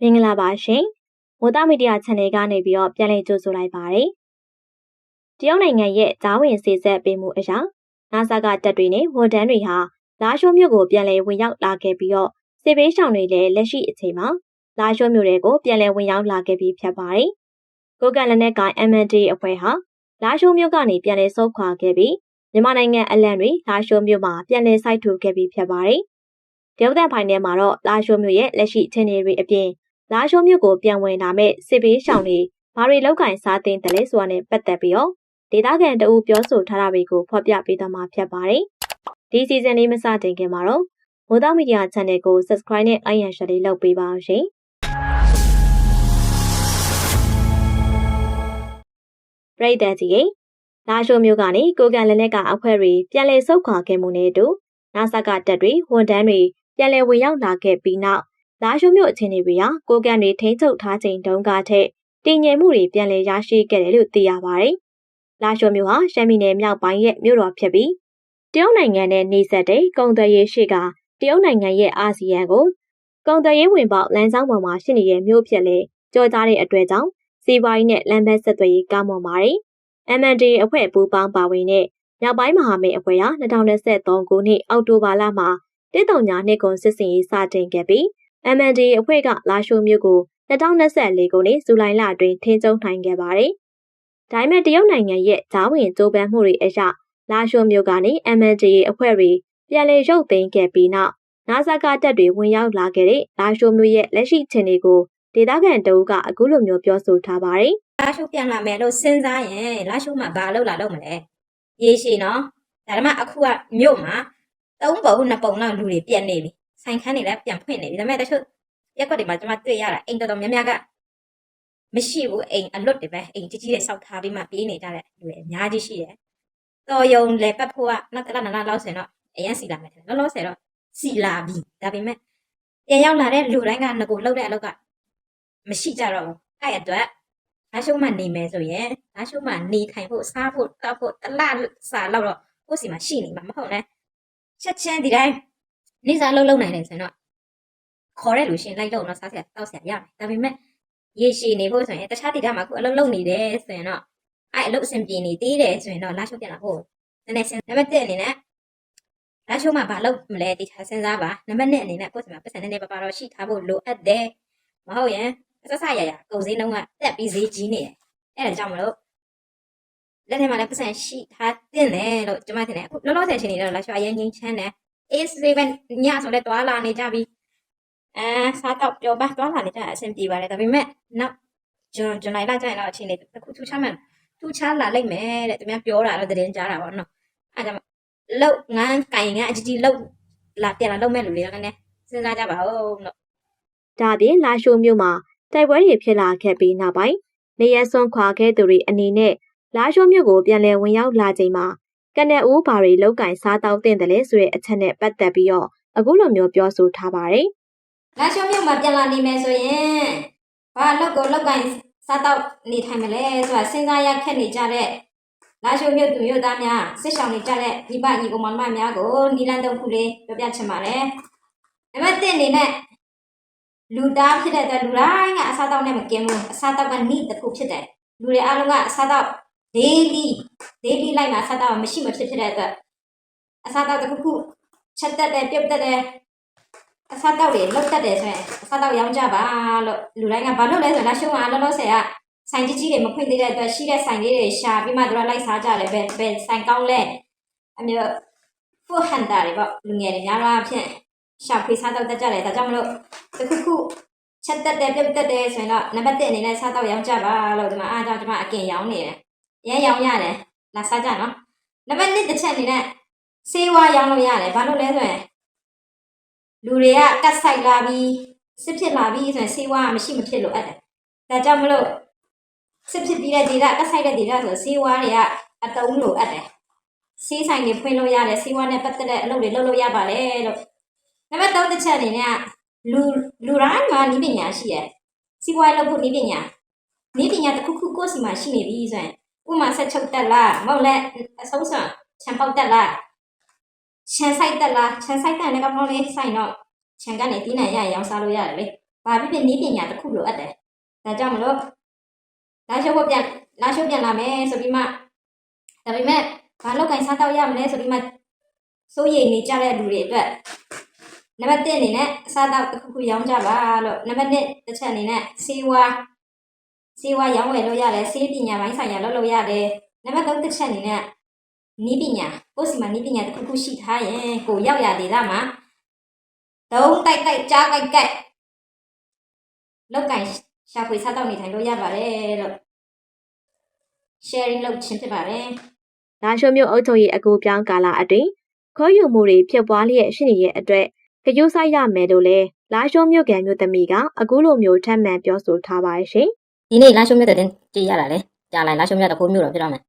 မင်္ဂလာပါရှင်မိုးသားမီဒီယာ channel ကနေပြီးတော့ပြန်လည်ကြိုဆိုလိုက်ပါတယ်တရုတ်နိုင်ငံရဲ့ဂျားဝင်စေဆက်ပေးမှုအရာ NASA ကတပ်တွေနဲ့ဝန်ထမ်းတွေဟာလာရှိုးမြို့ကိုပြန်လည်ဝင်ရောက်လာခဲ့ပြီးတော့စစ်ပေးဆောင်တွေလည်းလက်ရှိအချိန်မှာလာရှိုးမြို့တွေကိုပြန်လည်ဝင်ရောက်လာခဲ့ပြီးဖြစ်ပါတယ်ကိုကန်လက်နက်က MND အဖွဲ့ဟာလာရှိုးမြို့ကနေပြန်လည်ဆုတ်ခွာခဲ့ပြီးမြန်မာနိုင်ငံအလံတွေလာရှိုးမြို့မှာပြန်လည်စိုက်ထူခဲ့ပြီးဖြစ်ပါတယ်တရုတ်တပ်ဖိုင်ထဲမှာတော့လာရှိုးမြို့ရဲ့လက်ရှိအခြေအနေတွေအပြင် လာရှိုးမြို့ကိုပြန်ဝင်လာမဲ့စစ်ပေးရှောင်တွေဘာတွေလောက်ကင်စားတင်တယ်လဲဆိုတာနဲ့ပတ်သက်ပြီးတော့ဒေတာကန်တအူပြောဆိုထားတာတွေကိုဖော်ပြပေးသွားမှာဖြစ်ပါတယ်။ဒီစီဇန်လေးမစတင်ခင်မှာတော့မိုးသားမီဒီယာ channel ကို subscribe နဲ့ like and share လေးလုပ်ပေးပါအောင်ရှင်။ပရိသတ်ကြီးရေလာရှိုးမြို့ကနေကိုကန်လက်နက်ကအဖွဲ့တွေပြန်လည်ဆုတ်ခွာခဲ့မှုနဲ့အတူနာဆာကတပ်တွေဝန်တန်းတွေပြန်လည်ဝင်ရောက်လာခဲ့ပြီးနောက် လာရှိုးမြို့အခြေအနေတွေဟာကိုကန်တွေထိန်းချုပ်ထားချိန်တုန်းကထက်တည်ငြိမ်မှုတွေပြန်လည်ရရှိခဲ့တယ်လို့သိရပါတယ်။လာရှိုးမြို့ဟာရှမ်းပြည်နယ်မြောက်ပိုင်းရဲ့မြို့တော်ဖြစ်ပြီးတရုတ်နိုင်ငံနဲ့နှိစက်တဲ့ကုန်သွယ်ရေးရှိကတရုတ်နိုင်ငံရဲ့အာဆီယံကိုကုန်သွယ်ရေးဝင်ပေါက်လမ်းကြောင်းပေါ်မှာရှိနေတဲ့မြို့ဖြစ်လေကြောကြားတဲ့အတွက်ကြောင့်စီးပွားရေးနဲ့လမ်းဘက်ဆက်သွယ်ရေးကောင်းမွန်ပါတယ်။ MND အဖွဲ့ပူးပေါင်းပါဝင်တဲ့မြောက်ပိုင်းမဟာမိတ်အဖွဲ့ဟာ2023ခုနှစ်အောက်တိုဘာလမှာတိတုံညာနှစ်ကွန်စစ်စင်ရေးစတင်ခဲ့ပြီး MND အဖွဲ့ကလာရှိုးမြို့ကို2024ခုနှစ်ဇူလိုင်လအတွင်းထင်းကျုံနိုင်ခဲ့ပါတယ်။ဒါပေမဲ့တရုတ်နိုင်ငံရဲ့ဂျားဝင်ကြိုးပမ်းမှုတွေအရလာရှိုးမြို့ကနေ MND အဖွဲ့တွေပြန်လည်ရုပ်သိမ်းခဲ့ပြီးနောက်နာဇာကတပ်တွေဝင်ရောက်လာခဲ့တဲ့လာရှိုးမြို့ရဲ့လက်ရှိခြေနေကိုဒေသခံတအုပ်ကအခုလိုမျိုးပြောဆိုထားပါတယ်။လာရှုပြန်လာမယ်လို့စဉ်းစားရင်လာရှုမှာဘာလုပ်လာတော့မလဲရေရှည်နော်ဒါမှအခုကမြို့မှာသုံးပုံနှစ်ပုံလောက်လူတွေပြက်နေပြီ ဆိုင်ခန်းတွေလည်းပြန်ဖွင့်နေပြီဒါပေမဲ့တချို့ရက်ကွက်တွေမှာကျွန်မတွေ့ရတာအိမ်တော်တော်များများကမရှိဘူးအိမ်အလွတ်တွေပဲအိမ်ကြီးကြီးတွေစောက်ထားပြီးမှပြေးနေကြတဲ့လူတွေအများကြီးရှိတယ်တော်ယုံလေပတ်ဖို့ကနောက်တစ်လနှစ်လလောက်ဆိုရင်တော့အရင်စီလာမယ်ထင်တယ်လောလောဆယ်တော့စီလာပြီဒါပေမဲ့ပြန်ရောက်လာတဲ့လူတိုင်းကငကိုလှုပ်တဲ့အလောက်ကမရှိကြတော့ဘူးအဲ့အတွက်လာရှုမှနေမယ်ဆိုရင်လာရှုမှနေထိုင်ဖို့စားဖို့တောက်ဖို့တစ်လစာလောက်တော့ကိုယ့်စီမှာရှိနေမှာမဟုတ်နဲ့ချက်ချင်းဒီတိုင်း နေစားလုံးလုံးနိုင်တယ်ဆိုရင်တော့ခေါ်တဲ့လူရှင်လိုက်တော့တော့စားစရာတောက်စရာရမယ်ဒါပေမဲ့ရေရှည်နေဖို့ဆိုရင်တခြားဒေသမှာအခုအလုပ်လုပ်နေတယ်ဆိုရင်တော့အဲ့အလုပ်အဆင်ပြေနေသေးတယ်ဆိုရင်တော့လာရှုပြန်လာဖို့နည်းနည်းစဉ်းနံပါတ်1အနေနဲ့လာရှုမှဘာလုပ်မလဲတိထားစဉ်းစားပါနံပါတ်2အနေနဲ့ကိုယ့်စီမှာပတ်စံနည်းနည်းပါးပါတော့ရှိထားဖို့လိုအပ်တယ်မဟုတ်ရင်ဆက်ဆက်ရရကုန်စည်နှုန်းကတက်ပြီးဈေးကြီးနေတယ်အဲ့ဒါကြောင့်မလို့လက်ထဲမှာလည်းပတ်စံရှိထားတင်တယ်လို့ကျွန်မထင်တယ်အခုလောလောဆယ်အချိန်နေတော့လာရှုအရင်ငင်းချမ်းတယ် A7 ညဆိုလဲတွာလာနေကြပြီအဲစားတော့ပြောပါတွာလာနေကြအဆင်ပြေပါတယ်ဒါပေမဲ့နောက်ဂျွန်ဂျွန်လိုက်လာကြရင်တော့အချိန်လေးတစ်ခုထူးခြားမှထူးခြားလာလိုက်မယ်တဲ့သူများပြောတာတော့သတင်းကြားတာပေါ့နော်အဲဒါကြောင့်လောက်ငန်းကင်ငန်းအကြီးကြီးလောက်လာပြန်လာလောက်မဲ့လူတွေကလည်းစဉ်းစားကြပါဦးလို့ဒါအပြင်လာရှိုးမြို့မှာတိုက်ပွဲတွေဖြစ်လာခဲ့ပြီးနောက်ပိုင်းနေရစွန်ခွာခဲ့သူတွေအနေနဲ့လာရှိုးမြို့ကိုပြန်လည်ဝင်ရောက်လာချိန်မှာ ကနက်ဦးဘာတွေလောက်ကင်စားတောက်တင်တယ်လဲဆိုတဲ့အချက်နဲ့ပတ်သက်ပြီးတော့အခုလိုမျိုးပြောဆိုထားပါတယ်လာရှုံမြို့မှာပြန်လာနေမယ်ဆိုရင်ဘာလောက်ကိုလောက်ကင်စားတော့နေထိုင်မလဲဆိုတာစဉ်းစားရခက်နေကြတဲ့လာရှုံမြို့သူမြို့သားများစစ်ဆောင်နေကြတဲ့ဒီပညီကောင်မများကိုနီလန်တုံခုလေးပြောပြချင်ပါတယ်။နံပါတ်1အနေနဲ့လူသားဖြစ်တဲ့အတွက်လူတိုင်းကအစားတောက်နဲ့မကင်းဘူးအစားတောက်ကနိတစ်ခုဖြစ်တယ်။လူတွေအားလုံးကအစားတောက် daily daily လိုက်မှာအစားတောက်မရှိမဖြစ်ဖြစ်တဲ့အတွက်အစားတောက်တစ်ခုခုချက်တက်တယ်ပြုတ်တက်တယ်အစားတောက်တွေလောက်တက်တယ်ဆိုရင်အစားတောက်ရောင်းကြပါလို့လူတိုင်းကဘာလို့လဲဆိုတော့လက်ရှုံးကလောလောဆယ်ကဆိုင်ကြီးကြီးတွေမဖွင့်သေးတဲ့အတွက်ရှိတဲ့ဆိုင်လေးတွေရှာပြီးမှသူတို့လိုက်စားကြတယ်ပဲပဲဆိုင်ကောင်းလဲအမျိုး food hunter တွေပေါ့လူငယ်တွေများတော့အဖြစ်ရှာဖွေစားတောက်တတ်ကြတယ်ဒါကြောင့်မလို့တခုခုချက်တက်တယ်ပြုတ်တက်တယ်ဆိုရင်တော့နံပါတ်1အနေနဲ့စားတောက်ရောင်းကြပါလို့ဒီမှာအားကြောင့်ဒီမှာအကင်ရောင်းနေတယ် ရမ်းရောင်းရတယ်လာစားကြနော်နံပါတ်2တစ်ချက်အနေနဲ့ဆေးဝါးရောင်းလို့ရတယ်ဘာလို့လဲဆိုရင်လူတွေကကတ်ဆိုင်လာပြီးစစ်ဖြစ်လာပြီးဆိုရင်ဆေးဝါးမရှိမဖြစ်လို့အပ်တယ်။ဒါကြောင့်မလို့စစ်ဖြစ်ပြီးတဲ့ဒေတာကတ်ဆိုင်တဲ့ဒေတာဆိုဆေးဝါးတွေကအတုံးလို့အပ်တယ်။ဆေးဆိုင်တွေဖွင့်လို့ရတယ်ဆေးဝါးနဲ့ပတ်သက်တဲ့အလုပ်တွေလုပ်လို့ရပါတယ်လို့။နံပါတ်3တစ်ချက်အနေနဲ့ကလူလူတိုင်းမှာဤပညာရှိရယ်။စီးပွားရေးလုပ်ဖို့ဤပညာဤပညာတစ်ခုခုကိုယ့်စီမှာရှိနေပြီဆိုရင် ဥပမာဆက်ချုပ်တက်လားမဟုတ်လဲအဆုံးစွန်ချန်ပေါက်တက်လားခြံဆိုင်တက်လားခြံဆိုင်တက်လည်းကောင်းကောင်းလေးဆိုင်တော့ခြံကနေတီးနိုင်ရရင်ရောင်းစားလို့ရတယ်လေဘာဖြစ်ဖြစ်နည်းပညာတစ်ခုလိုအပ်တယ်ဒါကြောင့်မလို့လာရှုပ်ဖို့ပြန်လာရှုပ်ပြန်လာမယ်ဆိုပြီးမှဒါပေမဲ့ဘာလောက်ကင်စားတော့ရမလဲဆိုပြီးမှစိုးရိမ်နေကြတဲ့လူတွေအတွက်နံပါတ်1အနေနဲ့အစားတော့တစ်ခုခုရောင်းကြပါလို့နံပါတ်2တစ်ချက်အနေနဲ့စေဝါ စေဝါရောင်းဝယ်လို့ရတယ်စေးပညာပိုင်းဆိုင်ရာလုပ်လို့ရတယ်နံပါတ်3တစ်ချက်အနေနဲ့နီးပညာကိုယ်စီမှာနီးပညာတစ်ခုခုရှိထားရင်ကိုရောက်ရဒေသမှာတုံးတိုက်တိုက်ကြားကြိုက်ကြိုက်လောက်ကင်ရှာဖွေစားတော့နေထိုင်လို့ရပါတယ်လို့ sharing လုပ်ခြင်းဖြစ်ပါတယ်လာရှိုမြို့အုပ်ချုပ်ရေးအကူပြောင်းကာလအတွင်းခေါ်ယူမှုတွေဖြစ်ပွားလျက်ရှိနေတဲ့အတွက်ကြိုးစားရမယ်လို့လဲလာရှိုမြို့ကန်မြို့သမီးကအခုလိုမျိုးထပ်မံပြောဆိုထားပါရဲ့ရှင် ဒီနေ့လာရှုံးမြတ်တဲ့တင်ကြည့်ရတာလေကြာလိုက်လာရှုံးမြတ်တခိုးမျိုးတော့ဖြစ်တော့မယ်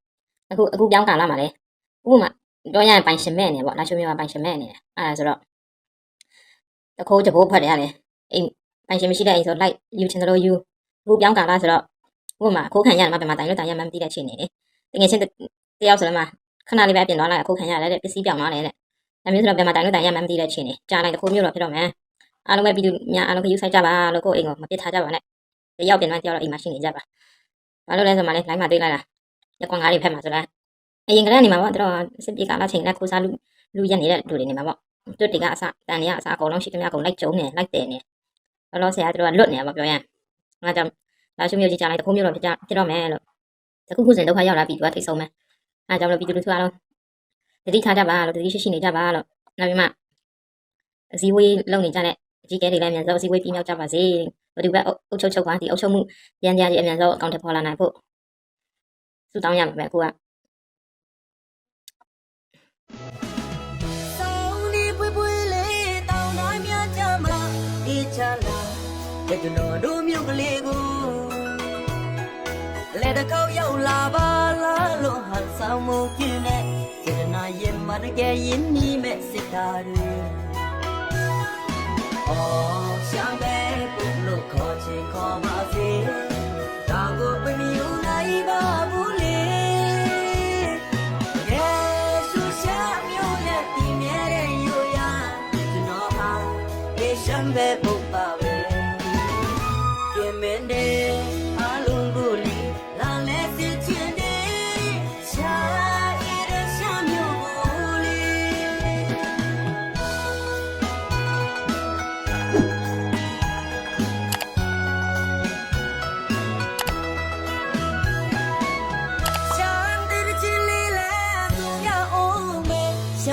အခုအခုပြောင်းကာလာမှာလေဥပမာပြောရရင်ပိုင်ရှင်မဲ့နေပေါ့လာရှုံးမြတ်ကပိုင်ရှင်မဲ့နေတယ်အဲ့ဒါဆိုတော့တခိုးကြဘိုးဖတ်တယ်ရတယ်အိမ်ပိုင်ရှင်မရှိတဲ့အိမ်ဆိုလိုက်ယူချင်တယ်လို့ယူအခုပြောင်းကာလာဆိုတော့ဥပမာခိုးခံရမှာပြန်မှာတိုင်လို့တိုင်ရမှမသိတဲ့ချိန်နေလေတကယ်ချင်းတယောက်ဆိုတော့မှခဏလေးပဲပြင်သွားလိုက်ခိုးခံရတယ်တဲ့ပစ္စည်းပြောင်းသွားတယ်တဲ့ဒါမျိုးဆိုတော့ပြန်မှာတိုင်လို့တိုင်ရမှမသိတဲ့ချိန်နေကြာလိုက်တခိုးမျိုးတော့ဖြစ်တော့မယ်အားလုံးပဲပြည်သူများအားလုံးကယူဆိုင်ကြပါလို့ကိုယ့်အိမ်ကိုမပစ်ထားကြပါနဲ့ တယောက်ပြင်မှတယောက်တော့အိမ်မှာရှိနေကြပါဘာလို့လဲဆိုမှလဲ line မှာတွေ့လိုက်တာရက်ကွန်ကားတွေဖက်မှာဆိုလဲအရင်ကလည်းနေမှာပေါ့တို့စစ်ပြေကာလချိန်နဲ့ခိုးစားလူလူရက်နေတဲ့လူတွေနေမှာပေါ့တွတ်တွေကအစတန်တွေကအစအကုန်လုံးရှိသမျှအကုန်လိုက်ကျုံနေလိုက်တယ်နေလောလောဆယ်ကတို့ကလွတ်နေမှာပြောရင်ငါကြောင့်လာရှုမျိုးကြီးကြလိုက်တခုမျိုးတော့ဖြစ်ကြဖြစ်တော့မယ်လို့တခုခုစဉ်ဒုက္ခရောက်လာပြီသူကထိတ်ဆုံးမယ်အဲကြောင့်လို့ပြည်သူလူထုကတော့တတိထားကြပါလို့တတိရှိရှိနေကြပါလို့နောက်ပြီးမှအစည်းအဝေးလုပ်နေကြတဲ့အကြီးကဲတွေလည်းအများဆုံးအစည်းအဝေးပြီးမြောက်ကြပါစေ ဘယ်သူပဲအုပ်ချုပ်ချုပ်ကဒီအုပ်ချုပ်မှုပြန်ကြကြီးအမြန်ဆုံးအကောင့်ထဲပေါ်လာနိုင်ဖို့စုတောင်းရမှာပဲအခုကဆောင်းဒီပွေပွေလေးတောင်းတိုင်းများကြမှာအေးချလာတဲ့ကျွန်တော်တို့မြို့ကလေးကိုလက်တစ်ခေါက်ရောက်လာပါလားလို့ဟန်ဆောင်မှုပြင်းနဲ့စေတနာရင်မတကယ်ရင်းနှီးမဲ့စစ်သားတွေအော်ရှမ်းပဲပုလို့ ခေါ်ပါစေဒါကိုပမီယူနိုင်ပါဘူးလေယေရှုရှာမြို့နဲ့ပြည့်မြဲတဲ့ယူရကျွန်တော်ဟာရှမ်းပဲ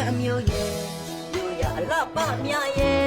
အောင်မဲရှမ်းမျိုးရဲ့မျိုးရအလှပမြရဲ့